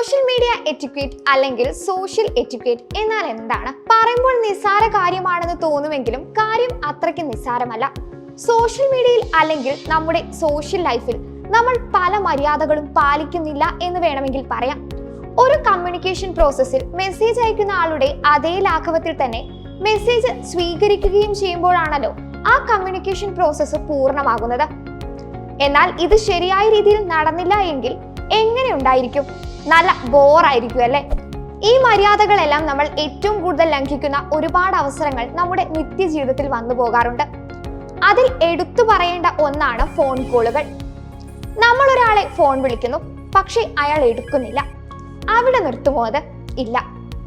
Social media എറ്റിക്വേറ്റ് അല്ലെങ്കിൽ social എറ്റിക്വേറ്റ് എന്നാൽ എന്താണ്? പറയുമ്പോൾ നിസ്സാര കാര്യമാണെന്ന് തോന്നുമെങ്കിലും കാര്യം അത്രയ്ക്ക് നിസ്സാരമല്ല. സോഷ്യൽ മീഡിയയിൽ അല്ലെങ്കിൽ നമ്മുടെ സോഷ്യൽ ലൈഫിൽ നമ്മൾ പല മര്യാദകളും പാലിക്കുന്നില്ല എന്ന് വേണമെങ്കിൽ പറയാം. ഒരു കമ്മ്യൂണിക്കേഷൻ പ്രോസസ്സിൽ മെസ്സേജ് അയക്കുന്ന ആളുടെ അതേ ലാഘവത്തിൽ തന്നെ മെസ്സേജ് സ്വീകരിക്കുകയും ചെയ്യുമ്പോഴാണല്ലോ ആ കമ്മ്യൂണിക്കേഷൻ പ്രോസസ്സ് പൂർണമാകുന്നത്. എന്നാൽ ഇത് ശരിയായ രീതിയിൽ നടന്നില്ല എങ്കിൽ എങ്ങനെ ഉണ്ടായിരിക്കും? നല്ല ബോറായിരിക്കും അല്ലേ? ഈ മര്യാദകളെല്ലാം നമ്മൾ ഏറ്റവും കൂടുതൽ ലംഘിക്കുന്ന ഒരുപാട് അവസരങ്ങൾ നമ്മുടെ നിത്യജീവിതത്തിൽ വന്നു പോകാറുണ്ട്. അതിൽ എടുത്തു പറയേണ്ട ഒന്നാണ് ഫോൺ കോളുകൾ നമ്മൾ ഒരാളെ ഫോൺ വിളിക്കുന്നു പക്ഷെ അയാൾ എടുക്കുന്നില്ല. അവിടെ നിർത്തുമോ അത്? ഇല്ല.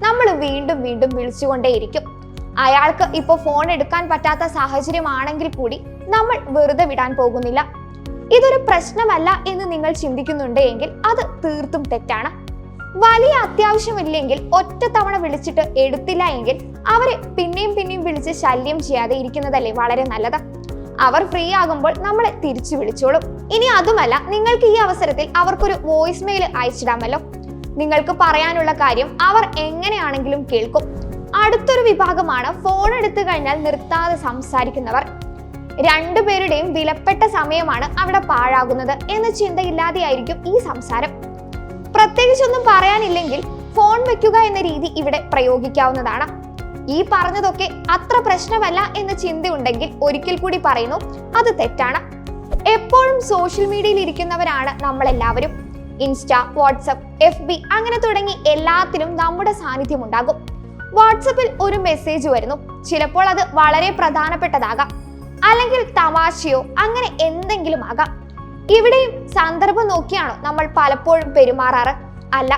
നമ്മൾ വീണ്ടും വീണ്ടും വിളിച്ചുകൊണ്ടേയിരിക്കും. അയാൾക്ക് ഇപ്പോൾ ഫോൺ എടുക്കാൻ പറ്റാത്ത സാഹചര്യമാണെങ്കിൽ കൂടി നമ്മൾ വെറുതെ വിടാൻ പോകുന്നില്ല. ഇതൊരു പ്രശ്നമല്ല എന്ന് നിങ്ങൾ ചിന്തിക്കുന്നുണ്ടെങ്കിൽ അത് തീർത്തും തെറ്റാണ്. വലിയ അത്യാവശ്യമില്ലെങ്കിൽ ഒറ്റ തവണ വിളിച്ചിട്ട് എടുത്തില്ല എങ്കിൽ അവരെ പിന്നെയും പിന്നെയും വിളിച്ച് ശല്യം ചെയ്യാതെ ഇരിക്കുന്നതല്ലേ വളരെ നല്ലത്. അവർ ഫ്രീ ആകുമ്പോൾ നമ്മളെ തിരിച്ചു വിളിച്ചോളും. ഇനി അതുമല്ല നിങ്ങൾക്ക് ഈ അവസരത്തിൽ അവർക്കൊരു വോയിസ് മെയിൽ അയച്ചിടാമല്ലോ. നിങ്ങൾക്ക് പറയാനുള്ള കാര്യം അവർ എങ്ങനെയാണെങ്കിലും കേൾക്കും. അടുത്തൊരു വിഭാഗമാണ് ഫോൺ എടുത്തു കഴിഞ്ഞാൽ നിർത്താതെ സംസാരിക്കുന്നവർ. രണ്ടുപേരുടെയും വിലപ്പെട്ട സമയമാണ് അവിടെ പാഴാകുന്നത് എന്ന ചിന്തയില്ലാതെയായിരിക്കും ഈ സംസാരം. പ്രത്യേകിച്ചൊന്നും പറയാനില്ലെങ്കിൽ ഫോൺ വെക്കുക എന്ന രീതി ഇവിടെ പ്രയോഗിക്കാവുന്നതാണ്. ഈ പറഞ്ഞതൊക്കെ അത്ര പ്രശ്നമല്ല എന്ന ചിന്തയുണ്ടെങ്കിൽ ഒരിക്കൽ കൂടി പറയുന്നു അത് തെറ്റാണ്. എപ്പോഴും സോഷ്യൽ മീഡിയയിൽ ഇരിക്കുന്നവരാണ് നമ്മളെല്ലാവരും. ഇൻസ്റ്റ വാട്സപ്പ് എഫ് ബി അങ്ങനെ തുടങ്ങി എല്ലാത്തിലും നമ്മുടെ സാന്നിധ്യം ഉണ്ടാകും. വാട്സപ്പിൽ ഒരു മെസ്സേജ് വരുന്നു. ചിലപ്പോൾ അത് വളരെ പ്രധാനപ്പെട്ടതാകാം. അല്ലെങ്കിൽ തമാശയോ അങ്ങനെ എന്തെങ്കിലും ആകാം. ഇവിടെയും സന്ദർഭം നോക്കിയാണോ നമ്മൾ പലപ്പോഴും പെരുമാറാറ്? അല്ല.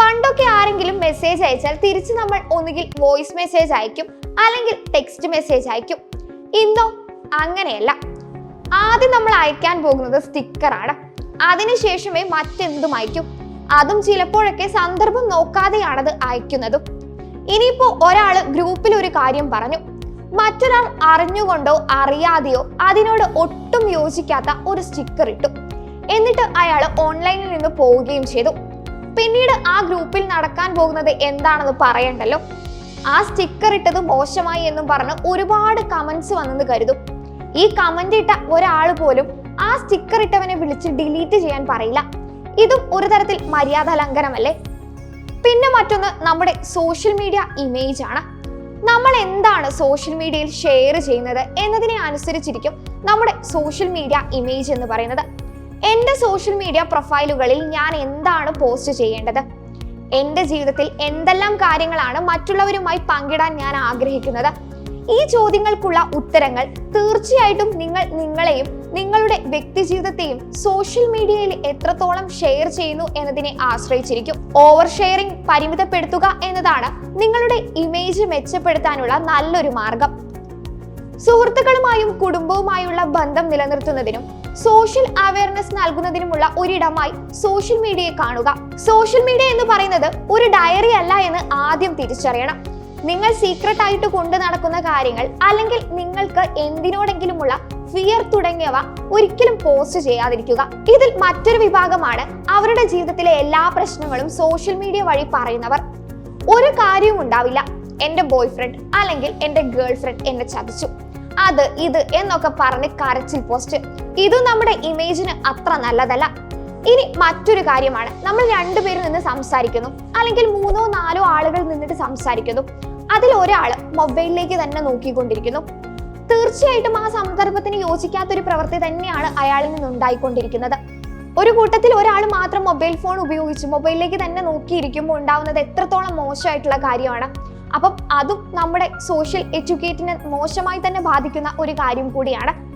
പണ്ടൊക്കെ ആരെങ്കിലും മെസ്സേജ് അയച്ചാൽ തിരിച്ച് നമ്മൾ ഒന്നുകിൽ വോയിസ് മെസ്സേജ് അയക്കും അല്ലെങ്കിൽ ടെക്സ്റ്റ് മെസ്സേജ് അയക്കും. ഇന്നോ? അങ്ങനെയല്ല. ആദ്യം നമ്മൾ അയക്കാൻ പോകുന്നത് സ്റ്റിക്കറാണ് അതിനുശേഷമേ മറ്റെന്തും അയക്കും. അതും ചിലപ്പോഴൊക്കെ സന്ദർഭം നോക്കാതെയാണത് അയക്കുന്നതും. ഇനിയിപ്പോ ഒരാൾ ഗ്രൂപ്പിൽ ഒരു കാര്യം പറഞ്ഞു. മറ്റൊരാൾ അറിഞ്ഞുകൊണ്ടോ അറിയാതെയോ അതിനോട് ഒട്ടും യോജിക്കാത്ത ഒരു സ്റ്റിക്കർ ഇട്ടു. എന്നിട്ട് അയാൾ ഓൺലൈനിൽ നിന്ന് പോവുകയും ചെയ്തു. പിന്നീട് ആ ഗ്രൂപ്പിൽ നടക്കാൻ പോകുന്നത് എന്താണെന്ന് പറയണ്ടല്ലോ? ആ സ്റ്റിക്കർ ഇട്ടത് മോശമായി എന്നും പറഞ്ഞ് ഒരുപാട് കമന്റ്സ് വന്നെന്ന് കരുതും. ഈ കമന്റ് ഇട്ട ഒരാൾ പോലും ആ സ്റ്റിക്കർ ഇട്ടവനെ വിളിച്ച് ഡിലീറ്റ് ചെയ്യാൻ പറയില്ല. ഇതും ഒരു തരത്തിൽ മര്യാദ ലംഘനമല്ലേ പിന്നെ മറ്റൊന്ന് നമ്മുടെ സോഷ്യൽ മീഡിയ ഇമേജ് ആണ്. നമ്മൾ എന്താണ് സോഷ്യൽ മീഡിയയിൽ ഷെയർ ചെയ്യുന്നത് എന്നതിനെ അനുസരിച്ചിരിക്കും നമ്മുടെ സോഷ്യൽ മീഡിയ ഇമേജ് എന്ന് പറയുന്നത്. എന്റെ സോഷ്യൽ മീഡിയ പ്രൊഫൈലുകളിൽ ഞാൻ എന്താണ് പോസ്റ്റ് ചെയ്യേണ്ടത്? എന്റെ ജീവിതത്തിൽ എന്തെല്ലാം കാര്യങ്ങളാണ് മറ്റുള്ളവരുമായി പങ്കിടാൻ ഞാൻ ആഗ്രഹിക്കുന്നത്? ഈ ചോദ്യങ്ങൾക്കുള്ള ഉത്തരങ്ങൾ തീർച്ചയായിട്ടും നിങ്ങൾ നിങ്ങളെയും നിങ്ങളുടെ വ്യക്തിജീവിതത്തെയും സോഷ്യൽ മീഡിയയിൽ എത്രത്തോളം ഷെയർ ചെയ്യുന്നു എന്നതിനെ ആശ്രയിച്ചിരിക്കും. ഓവർ ഷെയറിംഗ് പരിമിതപ്പെടുത്തുക എന്നതാണ് നിങ്ങളുടെ ഇമേജ് മെച്ചപ്പെടുത്താനുള്ള നല്ലൊരു മാർഗം. സുഹൃത്തുക്കളുമായും കുടുംബവുമായുള്ള ബന്ധം നിലനിർത്തുന്നതിനും സോഷ്യൽ അവയർനെസ് നൽകുന്നതിനുമുള്ള ഒരിടമായി സോഷ്യൽ മീഡിയയെ കാണുക. സോഷ്യൽ മീഡിയ എന്ന് പറയുന്നത് ഒരു ഡയറി അല്ല എന്ന് ആദ്യം തിരിച്ചറിയണം. നിങ്ങൾ സീക്രട്ട് ആയിട്ട് കൊണ്ടു നടക്കുന്ന കാര്യങ്ങൾ അല്ലെങ്കിൽ നിങ്ങൾക്ക് എന്തിനോടെങ്കിലുമുള്ള ഫിയർ തുടങ്ങിയവ ഒരിക്കലും പോസ്റ്റ് ചെയ്യാതിരിക്കുക. ഇതിൽ മറ്റൊരു വിഭാഗമാണ് അവരുടെ ജീവിതത്തിലെ എല്ലാ പ്രശ്നങ്ങളും സോഷ്യൽ മീഡിയ വഴി പറയുന്നവർ. ഒരു കാര്യവും ഉണ്ടാവില്ല. എന്റെ ബോയ്ഫ്രണ്ട് അല്ലെങ്കിൽ എന്റെ ഗേൾ ഫ്രണ്ട് എന്നെ ചതിച്ചു. അത് ഇത് എന്നൊക്കെ പറഞ്ഞ് കരച്ചിൽ പോസ്റ്റ് ഇതും നമ്മുടെ ഇമേജിന് അത്ര നല്ലതല്ല. ഇനി മറ്റൊരു കാര്യമാണ്. നമ്മൾ രണ്ടുപേരും നിന്ന് സംസാരിക്കുന്നു. അല്ലെങ്കിൽ മൂന്നോ നാലോ ആളുകൾ നിന്നിട്ട് സംസാരിക്കുന്നു. അതിൽ ഒരാൾ മൊബൈലിലേക്ക് തന്നെ നോക്കിക്കൊണ്ടിരിക്കുന്നു. തീർച്ചയായിട്ടും ആ സന്ദർഭത്തിന് യോജിക്കാത്തൊരു പ്രവൃത്തി തന്നെയാണ് അയാളിൽ നിന്നുണ്ടായിക്കൊണ്ടിരിക്കുന്നത്. ഒരു കൂട്ടത്തിൽ ഒരാൾ മാത്രം മൊബൈൽ ഫോൺ ഉപയോഗിച്ച് മൊബൈലിലേക്ക് തന്നെ നോക്കിയിരിക്കുമ്പോൾ ഉണ്ടാവുന്നത് എത്രത്തോളം മോശമായിട്ടുള്ള കാര്യമാണ്. അപ്പം അതും നമ്മുടെ സോഷ്യൽ എഡ്യൂക്കേറ്റിനെ മോശമായി തന്നെ ബാധിക്കുന്ന ഒരു കാര്യം കൂടിയാണ്.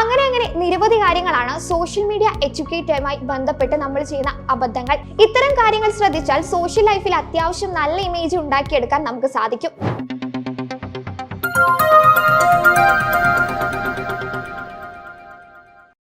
അങ്ങനെ അങ്ങനെ നിരവധി കാര്യങ്ങളാണ് സോഷ്യൽ മീഡിയ എഡ്യൂക്കേറ്റുമായി ബന്ധപ്പെട്ട് നമ്മൾ ചെയ്യുന്ന അബദ്ധങ്ങൾ. ഇത്തരം കാര്യങ്ങൾ ശ്രദ്ധിച്ചാൽ സോഷ്യൽ ലൈഫിൽ അത്യാവശ്യം നല്ല ഇമേജ് ഉണ്ടാക്കിയെടുക്കാൻ നമുക്ക് സാധിക്കും.